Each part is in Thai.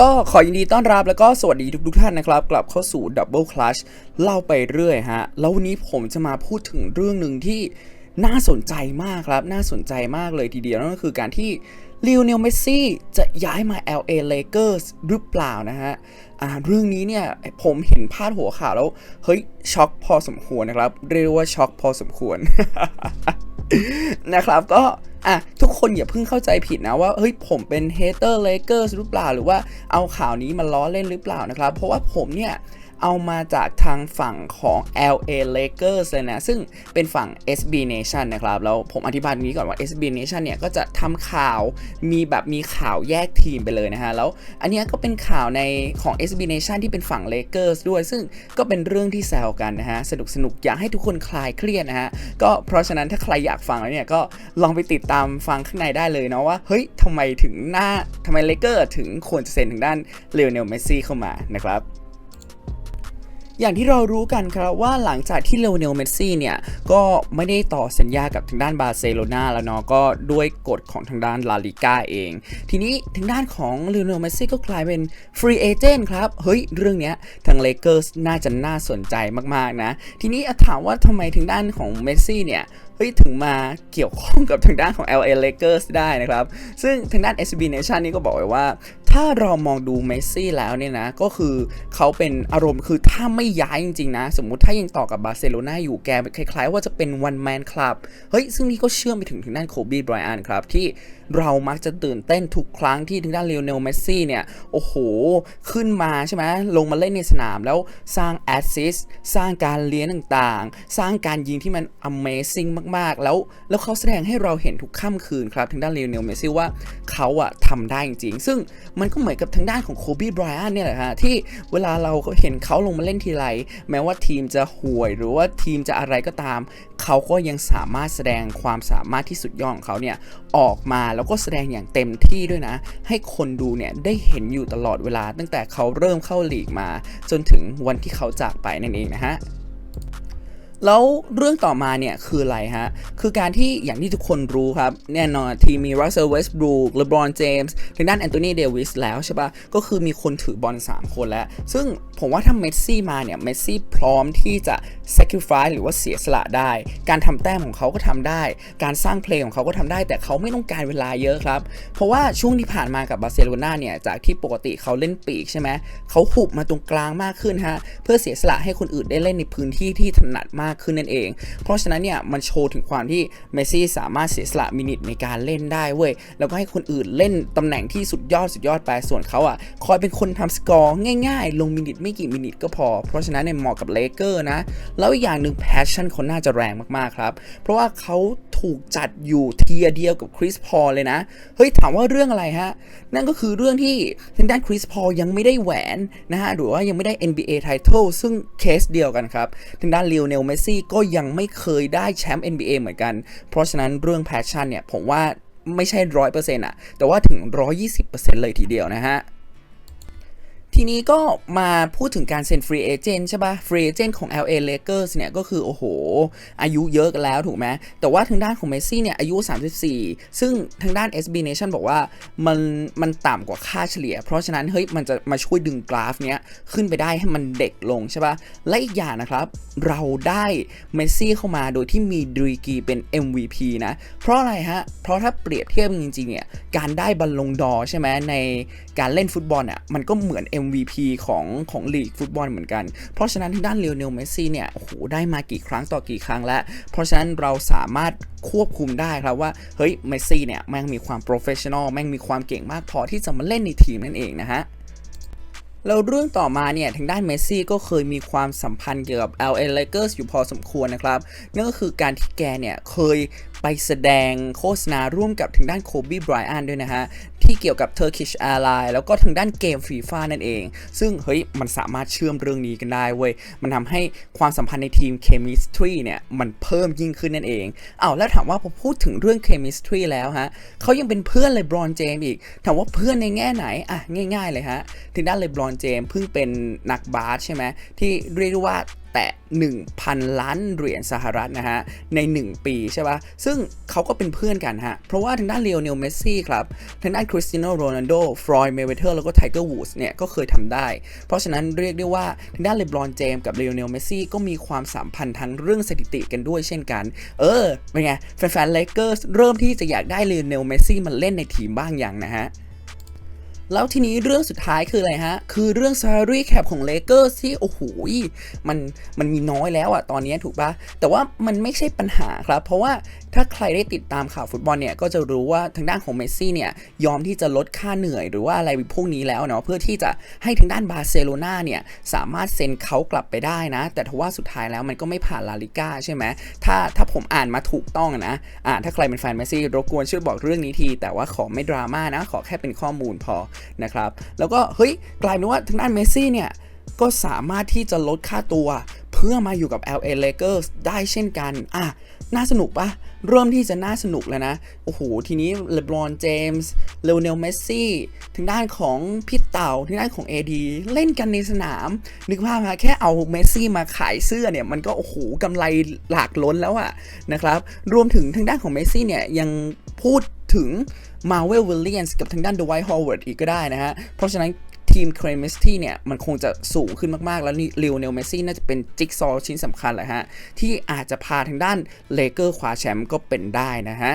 ก็ขอยินดีต้อนรับแล้วก็สวัสดีทุกๆท่านนะครับ กลับเข้าสู่ Double Clutch เล่าไปเรื่อยฮะ แล้ววันนี้ผมจะมาพูดถึงเรื่องหนึ่งที่น่าสนใจมากครับ น่าสนใจมากเลยทีเดียวนั่นก็คือการที่ลิ o เนลเมสซี่จะย้ายมา LA Lakers หรือเปล่านะฮะอ่าเรื่องนี้เนี่ยผมเห็นพาดหัวข่าวแล้ว เฮ้ย ช็อกพอสมควรนะครับ เรียกว่าช็อกพอสมควรนะครับก็ อะทุกคนอย่าเพิ่งเข้าใจผิดนะว่าเฮ้ยผมเป็นเฮเตอร์เลเกอร์หรือเปล่าหรือว่าเอาข่าวนี้มาล้อเล่นหรือเปล่านะครับ เพราะว่าผมเนี่ย เอามาจากทางฝั่งของ LA Lakers เลยนะ ซึ่งเป็นฝั่ง SB Nation นะครับ แล้วผมอธิบายตรงนี้ก่อนว่า SB Nation เนี่ย ก็จะทำข่าวมีแบบมีข่าวแยกทีมไปเลยนะฮะ แล้วอันนี้ก็เป็นข่าวในของ SB Nation ที่เป็นฝั่ง Lakers ด้วย ซึ่งก็เป็นเรื่องที่แซวกันนะฮะ สนุกสนุกอยากให้ทุกคนคลายเครียดนะฮะ ก็เพราะฉะนั้นถ้าใครอยากฟังแล้วเนี่ย ก็ลองไปติดตามฟังข้างในได้เลยเนาะว่า เฮ้ยทำไมถึงหน้าทำไมเลเกอร์ถึงควรจะเซ็นถึงด้านเลโอเนลเมสซี่เข้ามานะครับ อย่างที่เรารู้กันครับว่าหลังจากที่เลโอเนลเมสซี่เนี่ย ก็ไม่ได้ต่อสัญญากับทางด้านบาร์เซโลนาแล้วเนาะก็ด้วยกฎของทางด้านลาลิก้าเอง ทีนี้ทางด้านของเลโอเนลเมสซี่ก็กลายเป็นฟรีเอเจนต์ครับ เฮ้ย เรื่องเนี้ยทางเลเกอร์สน่าจะน่าสนใจมากๆนะ ทีนี้ถามว่าทำไมทางด้านของเมสซี่เนี่ยเฮ้ยถึงมาเกี่ยวข้องกับทางด้านของ LA Lakers ได้นะครับ ซึ่งทางด้าน SB Nation นี่ก็บอกไว้ว่า ถ้าเรามองดูเมสซี่แล้วเนี่ยนะ ก็คือเขาเป็นอารมณ์คือถ้าไม่ย้ายจริงๆนะ สมมุติถ้ายังต่อกับบาร์เซโลนาอยู่แกคล้ายๆ ว่าจะเป็น one man club เฮ้ย ซึ่งนี่ก็เชื่อมไปถึงทางด้านโคบีไบรอันครับ ที่เรามักจะตื่นเต้นทุกครั้งที่ทางด้านเลโอเนลเมสซี่เนี่ย โอ้โห ขึ้นมาใช่ไหมลงมาเล่นในสนามแล้วสร้างแอสซิสสร้างการเลี้ยงต่างๆ สร้างการยิงที่มัน Amazing มากๆ แล้วแล้วเขาแสดงให้เราเห็นทุกค่ำคืนครับทางด้านเลโอเนลเมสซี่ว่าเขาอะทำได้จริงๆซึ่งมันก็เหมือนกับทางด้านของโคบีไบรอันเนี่ยแหละฮะที่เวลาเราเห็นเขาลงมาเล่นทีไร แม้ว่าทีมจะห่วยหรือว่าทีมจะอะไรก็ตาม เขาก็ยังสามารถแสดงความสามารถที่สุดยอดของเขาเนี่ยออกมาแล้วก็แสดงอย่างเต็มที่ด้วยนะ ให้คนดูเนี่ยได้เห็นอยู่ตลอดเวลา ตั้งแต่เขาเริ่มเข้าลีกมา จนถึงวันที่เขาจากไปนั่นเองนะฮะ แล้วเรื่องต่อมาเนี่ยคืออะไรฮะ คือการที่อย่างที่ทุกคนรู้ครับ แน่นอนทีมมีรัสเซลเวสต์บรูคเลบรอนเจมส์ทางด้านแอนโทนีเดวิสแล้วใช่ปะก็คือมีคนถือบอล3 คนแล้ว ซึ่งผมว่าถ้าเมสซี่มาเนี่ยเมสซี่พร้อมที่จะ sacrifice หรือว่าเสียสละได้ การทำแต้มของเขาก็ทำได้ การสร้างเพลงของเขาก็ทำได้ แต่เขาไม่ต้องการเวลาเยอะครับ เพราะว่าช่วงที่ผ่านมากับบาร์เซโลนาเนี่ยจากที่ปกติเขาเล่นปีกใช่ไหมเขาหุบมาตรงกลางมากขึ้นฮะเพื่อเสียสละให้คนอื่นได้เล่นในพื้นที่ที่ถนัดมากขึ้นนั่นเอง เพราะฉะนั้นเนี่ยมันโชว์ถึงความที่เมสซี่สามารถเสียสละมินิทในการเล่นได้เว้ย แล้วก็ให้คนอื่นเล่นตำแหน่งที่สุดยอดสุดยอดไป ส่วนเขาอะคอยเป็นคนทำสกอร์ง่ายๆ ลงมินิทไม่กี่มินิทก็พอ เพราะฉะนั้นเนี่ยเหมาะกับเลเกอร์นะ แล้วอีกอย่างหนึ่งแพชชั่นเขาน่าจะแรงมากๆครับ เพราะว่าเขาถูกจัดอยู่เทียร์เดียวกับคริสพอลเลยนะ เฮ้ยถามว่าเรื่องอะไรฮะ นั่นก็คือเรื่องที่ทางด้านคริสพอลยังไม่ได้แหวนนะฮะ หรือว่ายังไม่ได้ NBA Title ซึ่งเคสเดียวกันครับ ทางด้านเลโอเนลเมสซี่ก็ยังไม่เคยได้แชมป์ NBA เหมือนกัน เพราะฉะนั้นเรื่องแพชชั่นเนี่ยผมว่าไม่ใช่ร้อยเปอร์เซ็นต์อะแต่ว่าถึงร้อยยี่สิบเปอร์เซ็นต์เลยทีเดียวนะฮะ ทีนี้ก็มาพูดถึงการเซ็นฟรีเอเจนต์ใช่ปะ่ะฟรีเอเจนต์ของ LA Lakers เนี่ยก็คือ โอ้โห อายุเยอะแล้วถูกไหมแต่ว่าทางด้านของเมสซี่เนี่ยอายุ 34 ซึ่งทางด้าน SB Nation บอกว่ามันมันต่ำกว่าค่าเฉลี่ย เพราะฉะนั้นเฮ้ยมันจะมาช่วยดึงกราฟเนี้ยขึ้นไปได้ให้มันเด็กลงใช่ปะ่ะและอีกอย่างนะครับ เราได้เมสซี่เข้ามาโดยที่มีดรีกีเป็น MVP นะเพราะอะไรฮะเพราะถ้าเปรียบเทียบจริงๆเนี่ยการได้บอลลงดอใช่ไหมในการเล่นฟุตบอลอะมันก็เหมือน MVP ของของลีกฟุตบอลเหมือนกัน เพราะฉะนั้นทางด้านเลโอเนลเมสซี่เนี่ยโอ้โหได้มากี่ครั้งต่อกี่ครั้งแล้ว เพราะฉะนั้นเราสามารถควบคุมได้ครับว่า เฮ้ยเมสซี่เนี่ยแม่งมีความโปรเฟชชั่นอลแม่งมีความเก่งมากพอที่จะมาเล่นในทีมนั่นเองนะฮะแล้วเรื่องต่อมาเนี่ยทางด้านเมสซี่ก็เคยมีความสัมพันธ์เกี่ยวกับ LA Lakers อยู่พอสมควรนะครับนั่นก็คือการที่แกเนี่ยเคยไปแสดงโฆษณาร่วมกับทางด้านโคบีไบรอันด้วยนะฮะ ที่เกี่ยวกับ Turkish Airlines แล้วก็ทางด้านเกมฟีฟ่านั่นเอง ซึ่งเฮ้ยมันสามารถเชื่อมเรื่องนี้กันได้เว้ย มันทำให้ความสัมพันธ์ในทีม Chemistry เนี่ย มันเพิ่มยิ่งขึ้นนั่นเองเอาแล้วถามว่าพอพูดถึงเรื่อง Chemistry แล้วฮะเขายังเป็นเพื่อนเลยบรอนเจมอีก ถามว่าเพื่อนในแง่ไหน อะ ง่าย ๆ เลยฮะทางด้านเลยบรอนเจมเพิ่งเป็นนักบาสใช่ไหมที่เรียกว่า แตะ 1,000 ล้านเหรียญสหรัฐนะฮะ ใน 1 ปีใช่ปะซึ่งเขาก็เป็นเพื่อนกันฮะ เพราะว่าทางด้านเลโอเนลเมสซี่ครับ ทางด้านคริสตียโนโรนัลโด ฟรอยเมเวเทอร์ แล้วก็ไทเกอร์วูดส์เนี่ย ก็เคยทำได้ เพราะฉะนั้นเรียกได้ว่า ทางด้านเลบรอนเจมส์กับเลโอเนลเมสซี่ก็มีความสัมพันธ์ทั้งเรื่องสถิติกันด้วยเช่นกัน เออ เป็นไง แฟนๆเลเกอร์สเริ่มที่จะอยากได้เลโอเนลเมสซี่มาเล่นในทีมบ้างอย่างนะฮะ แล้วทีนี้เรื่องสุดท้ายคืออะไรฮะ คือเรื่อง salary cap ของ Lakers ที่โอ้โหมันมันมีน้อยแล้วอะตอนนี้ถูกปะแต่ว่ามันไม่ใช่ปัญหาครับ เพราะว่าถ้าใครได้ติดตามข่าวฟุตบอลเนี่ย ก็จะรู้ว่าทางด้านของเมสซี่เนี่ย ยอมที่จะลดค่าเหนื่อยหรือว่าอะไรพวกนี้แล้วเนาะเพื่อที่จะให้ทางด้านบาร์เซโลนาเนี่ย สามารถเซ็นเขากลับไปได้นะ แต่ทว่าสุดท้ายแล้วมันก็ไม่ผ่านลาลิก้าใช่ไหมถ้าถ้าผมอ่านมาถูกต้องนะอ่าถ้าใครเป็นแฟนเมสซี่รบกวนช่วยบอกเรื่องนี้ที แต่ว่าขอไม่ดราม่านะขอแค่เป็นข้อมูลพอนะครับ แล้วก็เฮ้ยกลายเป็นว่าทางด้านเมสซี่เนี่ยก็สามารถที่จะลดค่าตัว เพื่อมาอยู่กับ LA Lakers ได้เช่นกัน อะ น่าสนุกปะเริ่มที่จะน่าสนุกแล้วนะ โอ้โห ทีนี้เลบรอนเจมส์เลโอเนลเมสซี่ทางด้านของพี่เต่าทางด้านของ AD เล่นกันในสนาม นึกภาพมาแค่เอาเมสซี่มาขายเสื้อเนี่ย มันก็ โอ้โหกำไรหลากล้นแล้วอะนะครับ รวมถึงทางด้านของเมสซี่เนี่ย ยังพูด ถึงมาเวลวิลเลียนส์กับทางด้านดไวท์ฮอลเวิร์ดอีกก็ได้นะฮะ เพราะฉะนั้นทีมเครมิสตี้เนี่ย มันคงจะสูงขึ้นมาก ๆ แล้วนี่ลิวเนลเมซี่น่าจะเป็นจิ๊กซอว์ชิ้นสำคัญแหละฮะ ที่อาจจะพาทางด้านเลเกอร์คว้าแชมป์ก็เป็นได้นะฮะ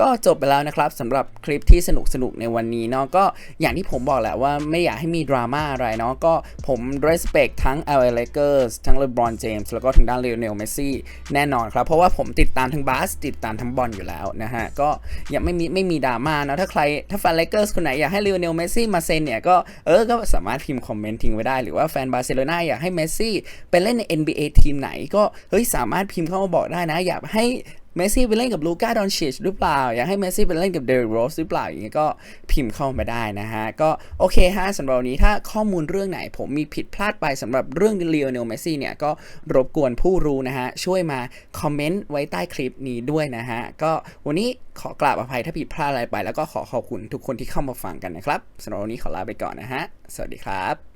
ก็จบไปแล้วนะครับสำหรับคลิปที่สนุกสนุกๆในวันนี้เนาะก็อย่างที่ผมบอกแหละว่าไม่อยากให้มีดราม่าอะไรเนาะก็ผม respect ทั้ง LA Lakers ทั้ง LeBron James แล้วก็ทางด้าน Lionel Messi แน่นอนครับ เพราะว่าผมติดตามทั้งบาสติดตามทั้งบอลอยู่แล้วนะฮะ ก็ยังไม่มีไม่มีดราม่าเนาะถ้าใครถ้าแฟน Lakers คนไหนอยากให้ Lionel Messi มาเซ็นเนี่ยก็เออก็สามารถพิมพ์คอมเมนต์ทิ้งไว้ได้หรือว่าแฟนบาร์เซโลนาอยากให้ Messi ไปเล่นใน NBA ทีมไหนก็เฮ้ยสามารถพิมพ์เข้ามาบอกได้นะ อยากให้เมสซี่ไปเล่นกับลูก้าดอนชิชหรือเปล่า อยากให้เมสซี่ไปเล่นกับเดริกโรสหรือเปล่า อย่างนี้ยก็พิมพ์เข้ามาได้นะฮะ ก็โอเคฮะสำหรับวันนี้ถ้าข้อมูลเรื่องไหนผมมีผิดพลาดไปสำหรับเรื่องเลโอเนลเมสซี่เนี่ย ก็รบกวนผู้รู้นะฮะ ช่วยมาคอมเมนต์ไว้ใต้คลิปนี้ด้วยนะฮะ ก็วันนี้ขอกราบอภัยถ้าผิดพลาดอะไรไป แล้วก็ขอขอบคุณทุกคนที่เข้ามาฟังกันนะครับสำหรับวันนี้ขอลาไปก่อนนะฮะสวัสดีครับ